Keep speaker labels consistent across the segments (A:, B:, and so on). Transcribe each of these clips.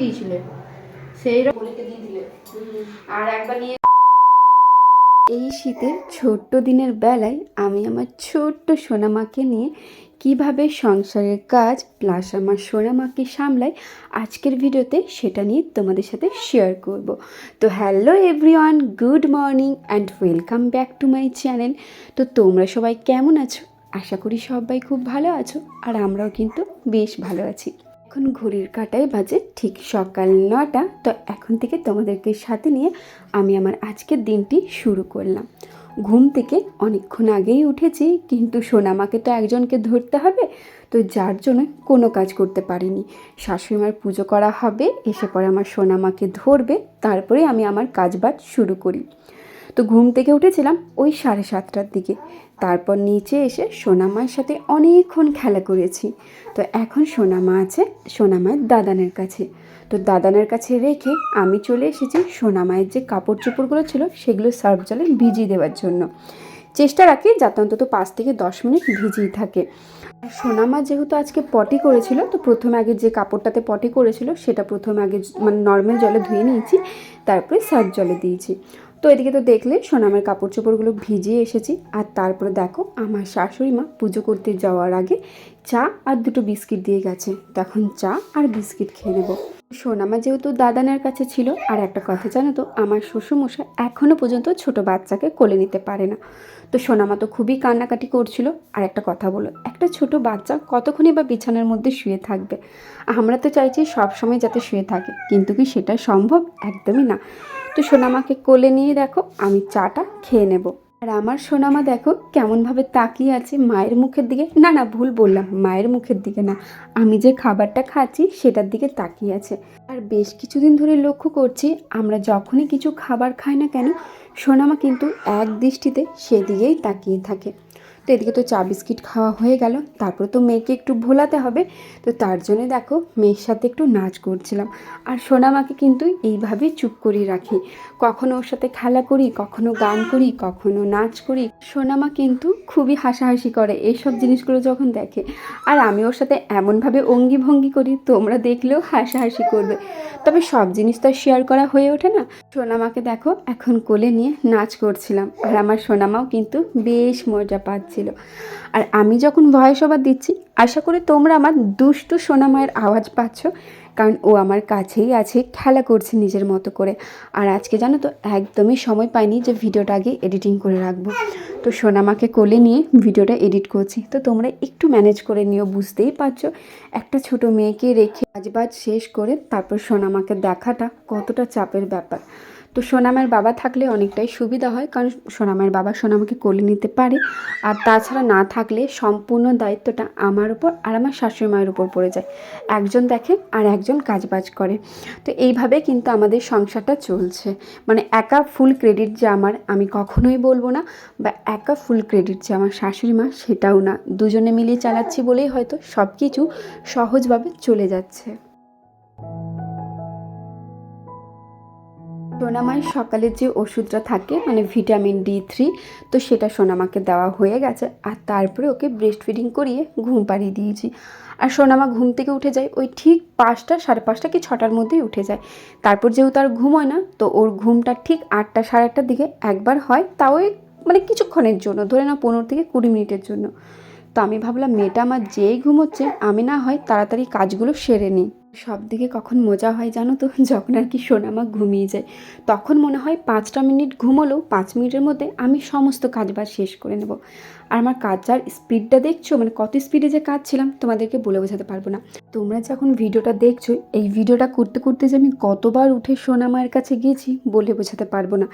A: দেখিয়ে দিয়েছিলে? সেই রকম বলিতে দিয়ে দিলে আর একবার নিয়ে
B: এই শীতের ছোট্ট দিনের বেলায় আমি আমার ছোট্ট সোনামাকে নিয়ে কীভাবে সংসারের কাজ প্লাস আমার সোনামাকে সামলাই আজকের ভিডিওতে সেটা নিয়ে তোমাদের সাথে শেয়ার করব। তো hello everyone good morning and welcome back to my channel তো তোমরা সবাই কেমন আছো? আশা করি সবাই খুব ভালো আছো আর আমরাও কিন্তু বেশ ভালো আছি। এখন ঘড়ির কাটায় বাজে ঠিক সকাল নটা। তো এখন থেকে তোমাদেরকে সাথে নিয়ে আমি আমার আজকের দিনটি শুরু করলাম। ঘুম থেকে অনেকক্ষণ আগেই উঠেছি, কিন্তু সোনামাকে তো একজনকে ধরতে হবে, তো যার জন্য কোনো কাজ করতে পারিনি। শাশুড়িমার পুজো করা হবে, এসে পরে আমার সোনামাকে ধরবে তারপরে আমি আমার কাজবাজ শুরু করি। তো ঘুম থেকে উঠেছিলাম ওই সাড়ে সাতটার দিকে। তারপর নিচে এসে সোনামার সাথে অনেকক্ষণ খেলা করেছি। তো এখন সোনামা আছে সোনামায়ের দাদানের কাছে। তো দাদানের কাছে রেখে আমি চলে এসেছি সোনামায়ের যে কাপড় চোপড়গুলো ছিল সেগুলো সার্ফ জলে ভিজিয়ে দেওয়ার জন্য। চেষ্টা রাখি যাতে অন্তত পাঁচ থেকে দশ মিনিট ভিজিয়ে থাকে। সোনামা যেহেতু আজকে পটি করেছিল, তো প্রথমে আগে যে কাপড়টাতে পটি করেছিল সেটা প্রথমে আগে মানে নর্মাল জলে ধুয়ে নিয়েছি, তারপরে সার্ফ জলে দিয়েছি। তো এদিকে তো দেখলে সোনামের কাপড় চোপড়গুলো ভিজিয়ে এসেছি। আর তারপরে দেখো, আমার শাশুড়ি মা পুজো করতে যাওয়ার আগে চা আর দুটো বিস্কিট দিয়ে গেছে। তখন চা আর বিস্কিট খেয়ে নেব। সোনামা যেহেতু দাদানের কাছে ছিল, আর একটা কথা জানো তো, আমার শ্বশুরমশাই এখনও পর্যন্ত ছোট বাচ্চাকে কোলে নিতে পারে না। তো সোনামা তো খুবই কান্নাকাটি করছিল। আর একটা কথা বলো, একটা ছোট বাচ্চা কতক্ষণই বা বিছানার মধ্যে শুয়ে থাকবে? আমরা তো চাইছি সবসময় যাতে শুয়ে থাকে, কিন্তু কি সেটা সম্ভব? একদমই না। তো সোনামাকে কোলে নিয়ে দেখো, আমি চাটা খেয়ে নেব। আর আমার সোনামা দেখো, কেমনভাবে তাকিয়ে আছে মায়ের মুখের দিকে। না না, ভুল বললাম, মায়ের মুখের দিকে না। আমি যে খাবারটা খাচ্ছি, সেটার দিকে তাকিয়ে আছে। আর বেশ কিছুদিন ধরে লক্ষ্য করছি, আমরা যখনই কিছু খাবার খাই না কেন, সোনামা কিন্তু এক দৃষ্টিতে সেদিকেই তাকিয়ে থাকে। তো এদিকে তো চা বিস্কিট খাওয়া হয়ে গেল। তারপর তো মেয়েকে একটু ভোলাতে হবে। তো তার জন্য দেখো, মেয়ের সাথে একটু নাচ করছিলাম। আর সোনামাকে কিন্তু এইভাবেই চুপ করিয়ে রাখি। কখনো ওর সাথে খেলা করি, কখনো গান করি, কখনো নাচ করি। সোনামা কিন্তু খুবই হাসাহাসি করে এইসব জিনিসগুলো যখন দেখে। আর আমি ওর সাথে এমনভাবে অঙ্গি ভঙ্গি করি, তোমরা দেখলেও হাসাহাসি করবে। তবে সব জিনিস তো শেয়ার করা হয়ে ওঠে না। সোনামাকে দেখো, এখন কোলে নিয়ে নাচ করছিলাম। আর আমার সোনামাও কিন্তু বেশ মজা পাচ্ছিল আর আমি যখন ভয়েস ওভার দিচ্ছি, আশা করি তোমরা আমার দুষ্টু সোনামায়ের আওয়াজ পাচ্ছ, কারণ ও আমার কাছেই আছে, খেলা করছে নিজের মতো করে। আর আজকে জানো তো, একদমই সময় পাইনি যে ভিডিওটা আগে এডিটিং করে রাখব। তো সোনামাকে কোলে নিয়ে ভিডিওটা এডিট করছি। তো তোমরা একটু ম্যানেজ করে নিও, বুঝতেই পারছ, একটা ছোট মেয়েকে রেখে কাজবাজ শেষ করে তারপর সোনামাকে দেখাটা কতটা চাপের ব্যাপার। তো সোনামের বাবা থাকলে অনেকটাই সুবিধা হয়, কারণ সোনামের বাবা সোনামাকে কোলে নিতে পারে। আর তাছাড়া না থাকলে সম্পূর্ণ দায়িত্বটা আমার উপর আর আমার শাশুড়ি মায়ের উপর পড়ে যায়। একজন দেখে আর একজন কাজবাজ করে। তো এইভাবে কিন্তু আমাদের সংসারটা চলছে। মানে একা ফুল ক্রেডিট যে আমার, আমি কখনোই বলব না। বা একা ফুল ক্রেডিট যে আমার শাশুড়ি মা, সেটাও না। দুজনে মিলিয়ে চালাচ্ছি বলেই হয়তো সব কিছু সহজভাবে চলে যাচ্ছে। সোনামায় সকালের যে ওষুধটা থাকে মানে ভিটামিন ডি থ্রি, তো সেটা সোনামাকে দেওয়া হয়ে গেছে। আর তারপরে ওকে ব্রেস্ট ফিডিং করিয়ে ঘুম পাড়িয়ে দিয়েছি। আর সোনামা ঘুম থেকে উঠে যায়, ওই ঠিক পাঁচটা, সাড়ে পাঁচটা কি ছটার মধ্যেই উঠে যায়। তারপর যেহেতু আর ঘুম হয় না, তো ওর ঘুমটা ঠিক আটটা, সাড়ে আটটার দিকে একবার হয়, তাও ওই মানে কিছুক্ষণের জন্য, ধরে নাও পনেরো থেকে কুড়ি মিনিটের জন্য। তো আমি ভাবলাম, মেয়েটা আমার যেই ঘুমোচ্ছে, আমি না হয় তাড়াতাড়ি কাজগুলো সেরে নিই। সব দিকে কখন মজা হয় জানো তো? যখন আর কি সোনামা ঘুমিয়ে যায়। তখন মনে হয় পাঁচটা মিনিট ঘুমোলেও পাঁচ মিনিটের মধ্যে আমি সমস্ত কাজবাজ শেষ করে নেব। আর আমার কাজার স্পিডটা দেখছ? মানে কত স্পিডে যে কাজ ছিলাম তোমাদেরকে বলে বোঝাতে পারব না। তোমরা যখন ভিডিওটা দেখছ, এই ভিডিওটা করতে করতে যে আমি কতবার উঠে সোনামায়ের কাছে গিয়েছি বলে বোঝাতে পারব না।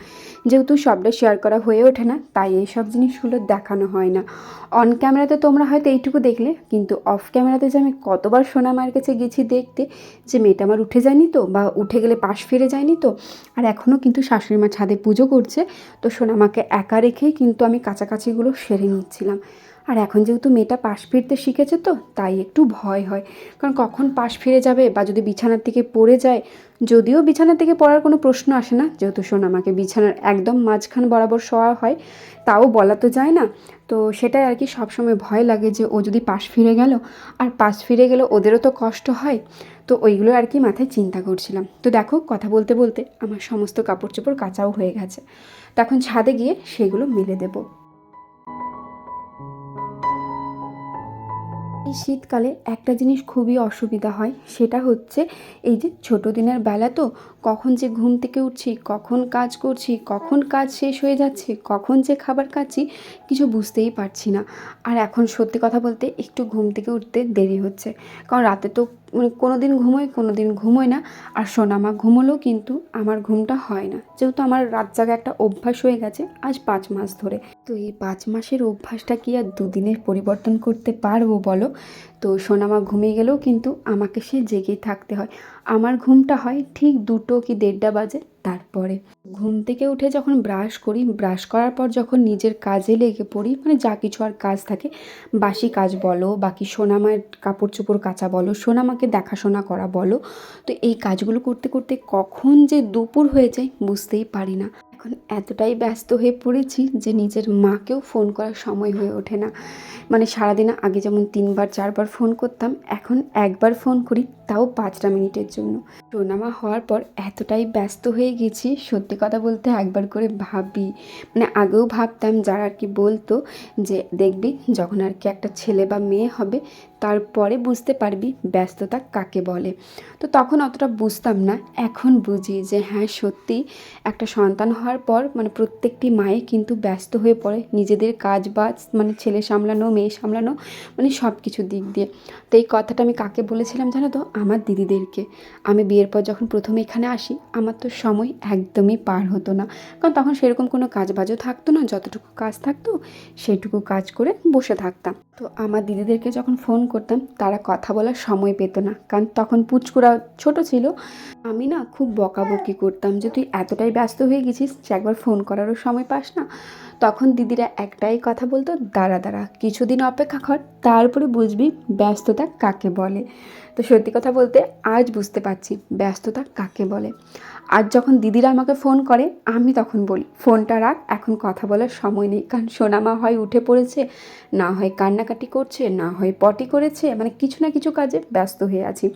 B: যেহেতু সবটা শেয়ার করা হয়ে ওঠে না, তাই এইসব জিনিসগুলো দেখানো হয় না। অন ক্যামেরাতে তোমরা হয়তো এইটুকু দেখলে, কিন্তু অফ ক্যামেরাতে যে আমি কতবার সোনামায়ের কাছে গেছি দেখতে, যে মেয়েটা আমার উঠে যায়নি তো, বা উঠে গেলে পাশ ফিরে যায়নি তো, আর এখনও কিন্তু শাশুড়ি মা ছাদে পুজো করছে, তো সোনামাকে একা রেখেই কিন্তু আমি কাছাকাছিগুলো সেরে নিচ্ছিলাম আর এখন যেহেতু মেয়েটা পাশ ফিরতে শিখেছে তো, তাই একটু ভয় হয়। কারণ কখন পাশ ফিরে যাবে বা যদি বিছানার থেকে পড়ে যায়, যদিও বিছানা থেকে পড়ার কোনো প্রশ্ন আসে না, যেহেতু শোন আমাকে বিছানার একদম মাঝখান বরাবর শোয়া হয়, তাও বলা তো যায় না। তো সেটাই আর কি সবসময় ভয় লাগে যে ও যদি পাশ ফিরে গেল, আর পাশ ফিরে গেলে ওদেরও তো কষ্ট হয়। তো ওইগুলো আর কি মাথায় চিন্তা করছিলাম। তো দেখো কথা বলতে বলতে আমার সমস্ত কাপড় চোপড় কাচাও হয়ে গেছে। তখন ছাদে গিয়ে সেগুলো মেলে দেবো। এই শীতকালে একটা জিনিস খুবই অসুবিধা হয়, সেটা হচ্ছে এই যে ছোটো দিনের বেলা তো, কখন যে ঘুম থেকে উঠছি, কখন কাজ করছি, কখন কাজ শেষ হয়ে যাচ্ছে, কখন যে খাবার খাচ্ছি, কিছু বুঝতেই পারছি না। আর এখন সত্যি কথা বলতে একটু ঘুম থেকে উঠতে দেরি হচ্ছে। কারণ রাতে তো মানে কোনো দিন ঘুমোই কোনো দিন ঘুমোয় না। আর শোন আমার ঘুমোলেও কিন্তু আমার ঘুমটা হয় না। যেহেতু আমার রাত জাগা একটা অভ্যাস হয়ে গেছে আজ পাঁচ মাস ধরে। তো এই পাঁচ মাসের অভ্যাসটা কি আর দুদিনের পরিবর্তন করতে পারব বলো? তো সোনামা ঘুমিয়ে গেলেও কিন্তু আমাকে সে জেগেই থাকতে হয়। আমার ঘুমটা হয় ঠিক দুটো কি দেড়টা বাজে তারপরে। ঘুম থেকে উঠে যখন ব্রাশ করি, ব্রাশ করার পর যখন নিজের কাজে লেগে পড়ি মানে যা কিছু আর কাজ থাকে, বাসি কাজ বলো, বাকি সোনামার কাপড় চোপড় কাচা বলো সোনামাকে দেখাশোনা করা বলো, তো এই কাজগুলো করতে করতে কখন যে দুপুর হয়ে যায় বুঝতেই পারি না। এখন এতটাই ব্যস্ত হয়ে পড়েছি যে নিজের মাকেও ফোন করার সময় হয়ে ওঠে না। মানে সারাদিন আগে যেমন তিনবার, চারবার ফোন করতাম, এখন একবার ফোন করি, তাও পাঁচটা মিনিটের জন্য। সোনামা হওয়ার পর এতটাই ব্যস্ত হয়ে গেছি, সত্যি কথা বলতে একবার করে ভাবি। মানে আগেও ভাবতাম, যারা আর কি বলতো যে, দেখবি যখন আর কি একটা ছেলে বা মেয়ে হবে তারপরে বুঝতে পারবি ব্যস্ততা কাকে বলে। তো তখন অতটা বুঝতাম না, এখন বুঝি যে হ্যাঁ সত্যি একটা সন্তান হওয়ার পর মানে প্রত্যেকটি মায়ে কিন্তু ব্যস্ত হয়ে পড়ে। নিজেদের কাজ বাজ মানে ছেলে সামলানো, মেয়ে সামলানো মানে সব কিছু দিক দিয়ে। তো এই কথাটা আমি কাকে বলেছিলাম জানো তো? আমার দিদিদেরকে। আমি বিয়ের পর যখন প্রথমে এখানে আসি, আমার তো সময় একদমই পার হতো না। কারণ তখন সেরকম কোনো কাজ বাজও থাকতো না, যতটুকু কাজ থাকতো, সেটুকু কাজ করে বসে থাকতাম। তো আমার দিদিদেরকে যখন ফোন করতাম, তারা কথা বলার সময় পেত না। কারণ তখন পুচকুরা ছোট ছিল, আমি না খুব বকাবকি করতাম যে, তুই এতটাই ব্যস্ত হয়ে গেছিস যে, একবার ফোন করারও সময় পাস না। তখন দিদিরা একটাই কথা বলতো, দাঁড়া দাঁড়া, কিছুদিন অপেক্ষা কর তারপরে বুঝবি ব্যস্ততা কাকে বলে। তো সত্যি কথা বলতে আজ বুঝতে পারছি ব্যস্ততা কাকে বলে। আজ যখন দিদিরা আমাকে ফোন করে, আমি তখন বলি, ফোনটা রাখ, এখন কথা বলার সময় নেই, কারণ সোনামা হয় উঠে পড়েছে, না হয় কান্নাকাটি করছে, না হয় পটি করেছে মানে কিছু না কিছু কাজে ব্যস্ত হয়ে আছি।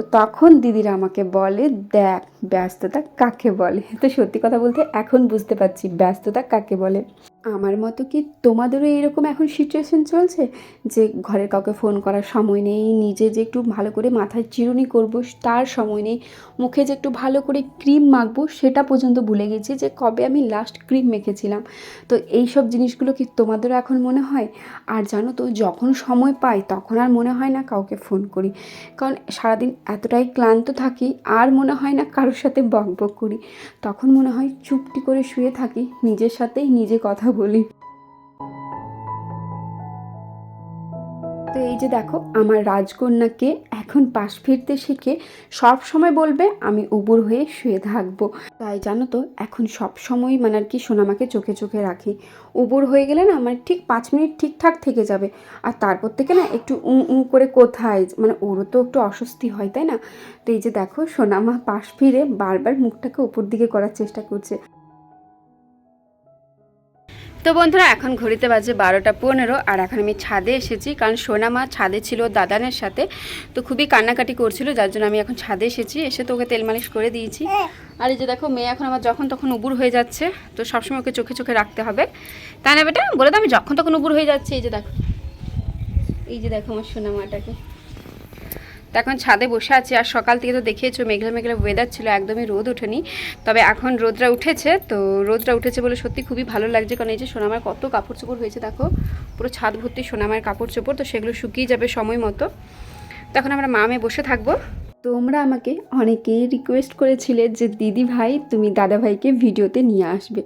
B: তো তখন দিদিরা আমাকে বলে, দেখ, ব্যস্ততা কাকে বলে? তো সত্যি কথা বলতে এখন বুঝতে পারছি ব্যস্ততা কাকে বলে। আমার মতো কি তোমাদেরও এরকম এখন সিচুয়েশন চলছে? যে ঘরের কাউকে ফোন করার সময় নেই, নিজে যে একটু ভালো করে মাথায় চিরুনি করব, তার সময় নেই, মুখে যে একটু ভালো করে ক্রিম মাখবো, সেটা পর্যন্ত ভুলে গেছি যে কবে আমি লাস্ট ক্রিম মেখেছিলাম। তো এই সব জিনিসগুলো কি তোমাদেরও এখন মনে হয়? আর জানো তো, যখন সময় পাই, তখন আর মনে হয় না কাউকে ফোন করি। কারণ সারাদিন এতটাই ক্লান্ত থাকি, আর মনে হয় না কারোর সাথে বক বক করি। তখন মনে হয় চুপটি করে শুয়ে থাকি, নিজের সাথেই নিজে কথা বলি। তো এই যে দেখো, আমার রাজকন্যাকে এখন পাশ ফিরতে শিখে, সব সময় বলবে, আমি উবুর হয়ে শুয়ে থাকব। তাই জানো তো, এখন সব সময় মানে আর কি সোনামাকে চোখে চোখে রাখি। উবুর হয়ে গেলে না আমার ঠিক পাঁচ মিনিট ঠিকঠাক থেকে যাবে। আর তারপর থেকে না একটু উ উ করে কোথায় মানে ওরও তো একটু অস্বস্তি হয়, তাই না? তো এই যে দেখো, সোনামা পাশ ফিরে বারবার মুখটাকে উপর দিকে করার চেষ্টা করছে। তো বন্ধুরা, এখন ঘড়িতে বাজে বারোটা পনেরো, আর এখন আমি ছাদে এসেছি, কারণ সোনা মা ছাদে ছিল দাদানের সাথে, তো খুবই কান্নাকাটি করছিল, যার জন্য আমি এখন ছাদে এসেছি, এসে তো ওকে তেল মালিশ করে দিয়েছি। আর এই যে দেখো, মেয়ে এখন আমার যখন তখন উবুর হয়ে যাচ্ছে, তো সবসময় ওকে চোখে চোখে রাখতে হবে। তাই না বেটা? বলে তো আমি যখন তখন উবুর হয়ে যাচ্ছে, এই যে দেখো। এই যে দেখো আমার সোনা মাটাকে। তো এখন ছাদে বসে আছি আর সকাল থেকে তো দেখিয়েছো মেঘলা মেঘলা ওয়েদার ছিল, একদমই রোদ ওঠেনি। তবে এখন রোদরা উঠেছে, তো রোদরা উঠেছে বলে সত্যি খুবই ভালো লাগছে, কারণ এই যে সোনামার কত কাপড় চোপড় হয়েছে, দেখো, পুরো ছাদ ভর্তি সোনামার কাপড় চোপড়, তো সেগুলো শুকিয়ে যাবে সময় মতো। তখন আমরা মা মেয়ে বসে থাকব। তোমরা আমাকে অনেকেই রিকোয়েস্ট করেছিলে যে, দিদি ভাই, তুমি দাদা ভাইকে ভিডিওতে নিয়ে আসবে।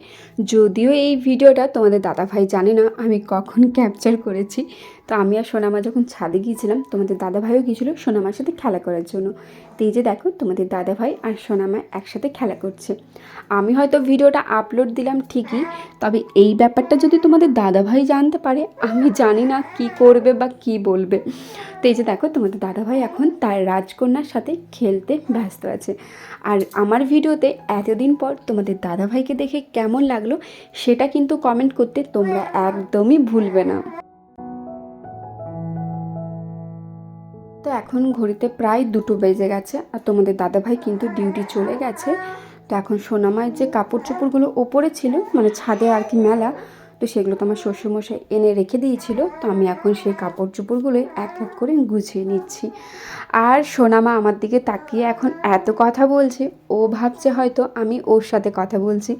B: যদিও এই ভিডিওটা তোমাদের দাদা ভাই জানে না, আমি কখন ক্যাপচার করেছি। তো আমি আর সোনামা যখন ছাদে গিয়েছিলাম, তোমাদের দাদাভাইও গিয়েছিল সোনামার সাথে খেলা করার জন্য। তো এই যে দেখো, তোমাদের দাদাভাই আর সোনামা একসাথে খেলা করছে। আমি হয়তো ভিডিওটা আপলোড দিলাম ঠিকই, তবে এই ব্যাপারটা যদি তোমাদের দাদাভাই জানতে পারে, আমি জানি না কি করবে বা কি বলবে। তো এই যে দেখো, তোমাদের দাদাভাই এখন তার রাজকন্যার সাথে খেলতে ব্যস্ত আছে। আর আমার ভিডিওতে এতদিন পর তোমাদের দাদাভাইকে দেখে কেমন লাগল, সেটা কিন্তু কমেন্ট করতে তোমরা একদমই ভুলবে না। এখন ঘড়িতে প্রায় দুটো বেজে গেছে আর তোমাদের দাদাভাই কিন্তু ডিউটি চলে গেছে। তো এখন সোনামায়ের যে কাপড় চোপড়গুলো ওপরে ছিল মানে ছাদে আর কি মেলা তো সেগুলো তো আমার শ্বশুরমশাই এনে রেখে দিয়েছিল, তো আমি এখন সেই কাপড় চোপড়গুলো এক এক করে গুছিয়ে নিচ্ছি। আর সোনামা আমার দিকে তাকিয়ে এখন এত কথা বলছে, ও ভাবছে হয়তো আমি ওর সাথে কথা বলছি,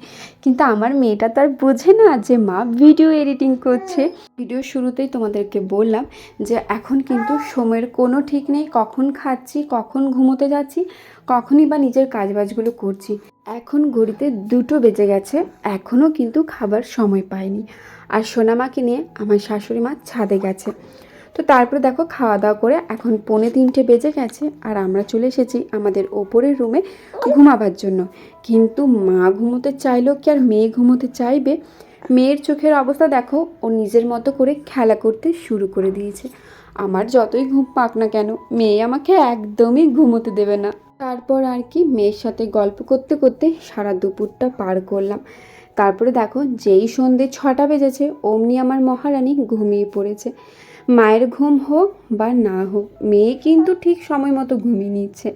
B: কিন্তু আমার মেয়েটা তার বোঝে না যে মা ভিডিও এডিটিং করছে। ভিডিও শুরুতেই তোমাদেরকে বললাম যে এখন কিন্তু সময়ের কোনো ঠিক নেই, কখন খাচ্ছি, কখন ঘুমোতে যাচ্ছি কখনই বা নিজের কাজবাজগুলো করছি। এখন ঘড়িতে দুটো বেজে গেছে, এখনও কিন্তু খাবার সময় পাইনি। আর সোনামাকে নিয়ে আমার শাশুড়ি মা ছাদে গেছে। তো তারপরে দেখো খাওয়া দাওয়া করে এখন পৌনে তিনটে বেজে গেছে আর আমরা চলে এসেছি আমাদের ওপরের রুমে ঘুমাবার জন্য। কিন্তু মা ঘুমোতে চাইলেও কি আর মেয়ে ঘুমোতে চাইবে? মেয়ের চোখের অবস্থা দেখো, ও নিজের মতো করে খেলা করতে শুরু করে দিয়েছে। আমার যতই ঘুম পাক না কেন, মেয়ে আমাকে একদমই ঘুমোতে দেবে না। তারপর আর কি মেয়ের সাথে গল্প করতে করতে সারা দুপুরটা পার করলাম। তারপরে দেখো যেই সন্ধে ছটা বেজেছে, অমনি আমার মহারানী ঘুমিয়ে পড়েছে। মায়ের ঘুম হোক বা না হোক, মেয়ে কিন্তু ঠিক সময় মতো ঘুমিয়ে নিচ্ছে।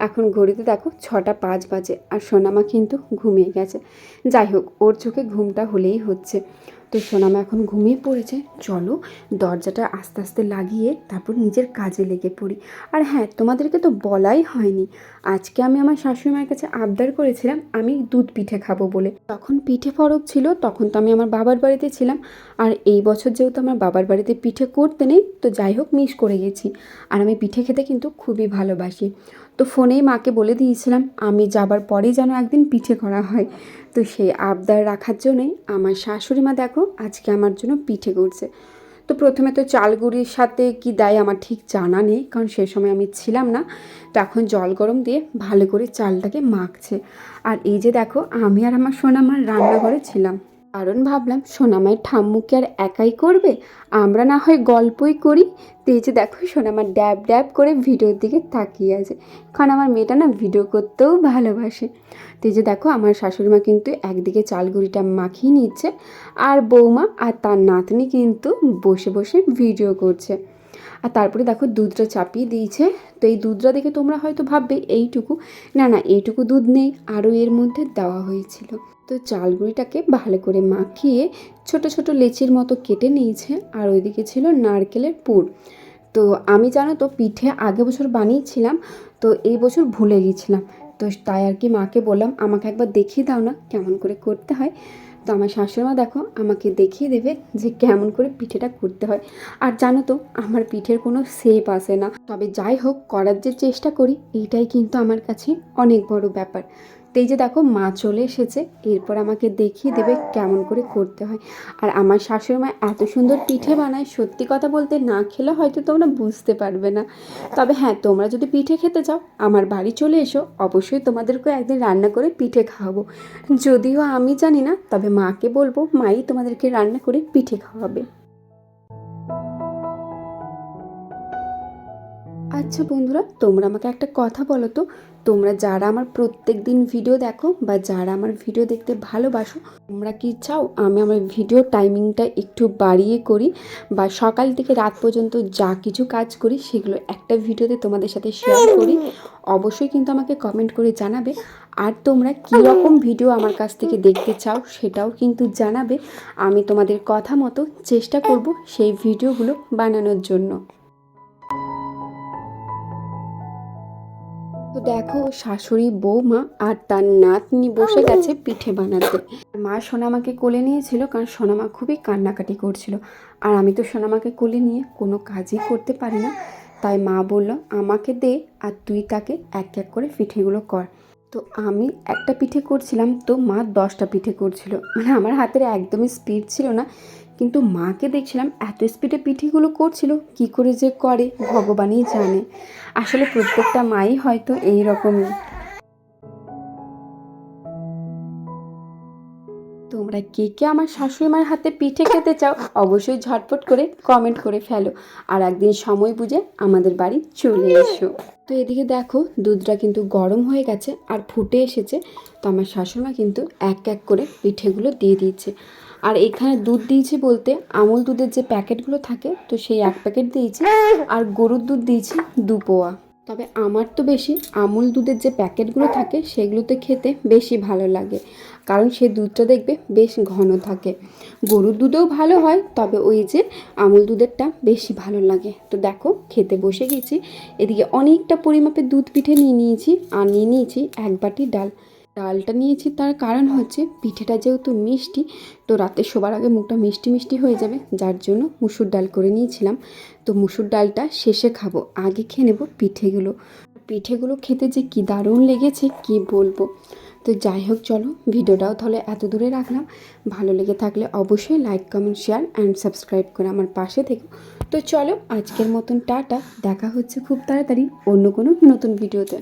B: এখন ঘড়িতে দেখো ছটা পাঁচ বাজে আর সোনামা কিন্তু ঘুমিয়ে গেছে। যাই হোক, ওর চোখে ঘুমটা হলেই হচ্ছে। তো সোনামা এখন ঘুমিয়ে পড়েছে। চলো দরজাটা আস্তে আস্তে লাগিয়ে তারপর নিজের কাজে লেগে পড়ি। আর হ্যাঁ তোমাদেরকে তো বলাই হয়নি। আজকে আমি আমার শাশুড়ি মায়ের কাছে আবদার করেছিলাম আমি দুধ পিঠে খাব বলে। তখন পিঠে ফরক ছিল তখন তো আমি আমার বাবার বাড়িতে ছিলাম। আর এই বছর যেহেতু আমার বাবার বাড়িতে পিঠে করতে নেই, তো যাই হোক মিস করে গেছি। আর আমি পিঠে খেতে কিন্তু খুবই ভালোবাসি। তো ফোনেই মাকে বলে দিয়েছিলাম, আমি যাবার পরেই যেন একদিন পিঠে করা হয়। তো সেই আবদার রাখার জন্যই আমার শাশুড়ি মা দেখো আজকে আমার জন্য পিঠে করছে। তো প্রথমে তো চালগুড়ির সাথে কি দেয় আমার ঠিক জানা নেই, কারণ সেই সময় আমি ছিলাম না। তো এখন জল গরম দিয়ে ভালো করে চালটাকে মাখছে। আর এই যে দেখো, আমি আর আমার সোনামার রান্নাঘরে ছিলাম। কারণ ভাবলাম সোনামায়ের ঠাম্মুকে আর একাই করবে? আমরা না হয় গল্পই করি। তো এই যে দেখো সোনামার ড্যাব ড্যাব করে ভিডিওর দিকে তাকিয়ে আছে। কারণ আমার মেয়েটা না ভিডিও করতেও ভালোবাসে। তো এই যে দেখো, আমার শাশুড়ি মা কিন্তু একদিকে চালগুড়িটা মাখিয়ে নিচ্ছে, আর বৌমা আর তার নাতনি কিন্তু বসে বসে ভিডিও করছে। আর তারপরে দেখো, দুধটা চাপিয়ে দিয়েছে। তো এই দুধটা দেখে তোমরা হয়তো ভাববে, এইটুকু। না না, এইটুকু দুধ নেই, আরও এর মধ্যে দেওয়া হয়েছিল। তো চালগুড়িটাকে ভালো করে মাখিয়ে ছোট ছোট লেচির মতো কেটে নিয়েছে আর ওইদিকে ছিল নারকেলের পুর। তো আমি জানো তো পিঠে আগে বছর বানিয়েছিলাম, তো এই বছর ভুলে গিয়েছিলাম তো তাই আর কি মাকে বললাম, আমাকে একবার দেখিয়ে দাও না কেমন করে করতে হয়। তো আমার শাশুড়িমা দেখো আমাকে দেখিয়ে দেবে যে কেমন করে পিঠেটা করতে হয়। আর জানো তো আমার পিঠের কোনো শেপ আসে না। তবে যাই হোক, করার যে চেষ্টা করি, এইটাই কিন্তু আমার কাছে অনেক বড় ব্যাপার। তো এই যে দেখো মা চলে এসেছে, এরপর আমাকে দেখিয়ে দেবে কেমন করে করতে হয়। আর আমার শাশুড়ি মা এত সুন্দর পিঠে বানায়, সত্যি কথা বলতে না খেলে হয়তো তোমরা বুঝতে পারবে না। তবে হ্যাঁ তোমরা যদি পিঠে খেতে চাও, আমার বাড়ি চলে এসো, অবশ্যই তোমাদেরকে একদিন রান্না করে পিঠে খাওয়াবো। যদিও আমি জানি না, তবে মাকে বলব, মাই তোমাদেরকে রান্না করে পিঠে খাওয়াবে। আচ্ছা বন্ধুরা, তোমরা আমাকে একটা কথা বলো তো। তোমরা যারা আমার প্রত্যেক দিন ভিডিও দেখো বা যারা আমার ভিডিও দেখতে ভালোবাসো, তোমরা কি চাও আমি আমার ভিডিও টাইমিংটা একটু বাড়িয়ে করি বা সকাল থেকে রাত পর্যন্ত যা কিছু কাজ করি সেগুলো একটা ভিডিওতে তোমাদের সাথে শেয়ার করি? অবশ্যই কিন্তু আমাকে কমেন্ট করে জানাবে। আর তোমরা কী রকম ভিডিও আমার কাছ থেকে দেখতে চাও সেটাও কিন্তু জানাবে। আমি তোমাদের কথা মতো চেষ্টা করব সেই ভিডিওগুলো বানানোর জন্য। দেখো শাশুড়ি বৌমা আর তার নাতনি বসে গেছে পিঠে বানাতে। মা সোনামাকে কোলে নিয়েছিল কারণ সোনামা খুবই কান্নাকাটি করছিল। আর আমি তো সোনামাকে কোলে নিয়ে কোনো কাজই করতে পারি না। তাই মা বলল আমাকে দে আর তুই তাকে এক এক করে পিঠেগুলো কর। তো আমি একটা পিঠে করছিলাম তো মা দশটা পিঠে করছিল। মানে আমার হাতের একদমই স্পিড ছিল না। কিন্তু মাকে দেখছিলাম এত স্পিডে পিঠেগুলো করছিল, কি করে যে করে, ভগবানই জানে। আসলে প্রত্যেকটা মাই হয়তো এই রকমই। তোমরা কে কে আমার শাশুড়ি মার হাতে পিঠে খেতে চাও, অবশ্যই ঝটপট করে কমেন্ট করে ফেলো। আর একদিন সময় বুঝে আমাদের বাড়ি চলে এসো। তো এদিকে দেখো, দুধটা কিন্তু গরম হয়ে গেছে আর ফুটে এসেছে। তো আমার শাশুড়িমা কিন্তু এক এক করে পিঠেগুলো দিয়ে দিয়েছে। আর এখানে দুধ দিয়েছি বলতে, আমুল দুধের যে প্যাকেটগুলো থাকে, তো সেই এক প্যাকেট দিয়েছি, আর গরুর দুধ দিয়েছি দু পোয়া। তবে আমার তো বেশি, আমুল দুধের যে প্যাকেটগুলো থাকে, সেগুলোতে খেতে বেশি ভালো লাগে, কারণ সে দুধটা দেখবে বেশ ঘন থাকে। গরুর দুধেও ভালো হয়, তবে ওই যে আমুল দুধেরটা বেশি ভালো লাগে। তো দেখো, খেতে বসে গেছি। এদিকে অনেকটা পরিমাপে দুধ পিঠে নিয়ে নিয়েছি, আর নিয়ে নিয়েছি এক বাটি ডাল। ডালটা নিয়েছি, তার কারণ হচ্ছে পিঠেটা যেহেতু মিষ্টি, তো রাতে শোবার আগে মুখটা মিষ্টি মিষ্টি হয়ে যাবে, যার জন্য মুসুর ডাল করে নিয়েছিলাম। তো মুসুর ডালটা শেষে খাব, আগে খেয়ে নেব পিঠেগুলো। পিঠেগুলো খেতে যে কী দারুণ লেগেছে, কি বলব? তো যাই হোক, চলো ভিডিওটাও তাহলে এত দূরে রাখলাম। ভালো লেগে থাকলে অবশ্যই like comment share and subscribe করে আমার পাশে থেকো। তো চলো আজকের মতন টাটা, দেখা হচ্ছে খুব তাড়াতাড়ি অন্য কোনো নতুন ভিডিওতে।